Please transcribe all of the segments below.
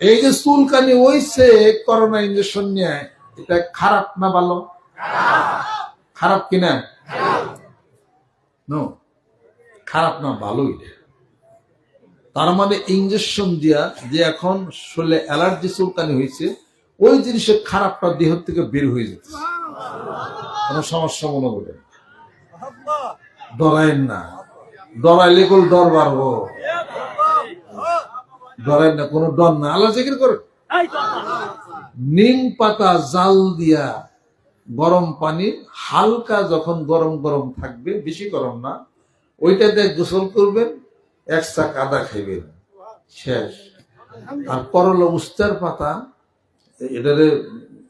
এই যে চুলকানি হইছে করোনা ইঞ্জেকশন নিয়ে এটা খারাপ না ভালো? খারাপ কিনা নো? খারাপ না ভালো এটা তার মানে ইঞ্জেকশন দিয়া যে এখন শরীরে অ্যালার্জি চুলকানি হয়েছে ওই জিনিসের খারাপটা দেহ থেকে বের হয়ে যেতে কোনো সমস্যা মনে করেন ডরাইন না। ডরাইলে কোন ডর বাড়বো। ডরাইন না কোনো ডর না। আল্লাহ জিকির করেন। নিম পাতা জাল দিয়া গরম পানি হালকা যখন গরম গরম থাকবে বেশি গরম না ওইটা দিয়ে গোসল করবেন এক চাক আদা খাইবেন। শেষ। আর করলা উস্তার পাতা এটারে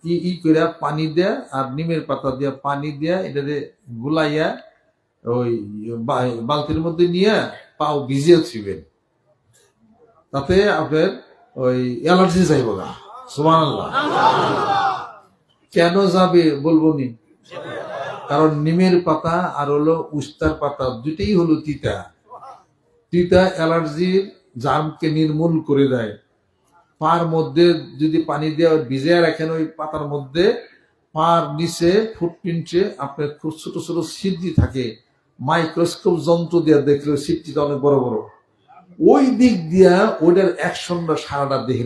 ই ই করে পানি দেয়া আর নিমের পাতা দিয়া পানি দিয়া এটারে গুলাইয়া ওই বালতির মধ্যে নিয়ে পাও ভিজিয়ে ছিবেন তাতে আপনার ওই অ্যালার্জি যাইব না সুমান কেন যাবে বলব নি? কারণ নিমের পাতা আর হলো উস্তার পাতা দুটেই হলো তিতা। তিতা অ্যালার্জির জার্মকে নির্মূল করে দেয়। পার মধ্যে যদি পানি দিয়ে ভিজিয়ে রাখেন ওই পাতার মধ্যে, পার নিচে ফুটপ্রিন্টে আপনার খুব ছোট ছোট সিদ্ধি থাকে। মাইক্রোস্কোপ যন্ত্র দিয়ে দেখলে সিটটিটা অনেক বড় বড়। ওই দিক দিয়া ওইটার অ্যাকশনটা সারাটা দেহে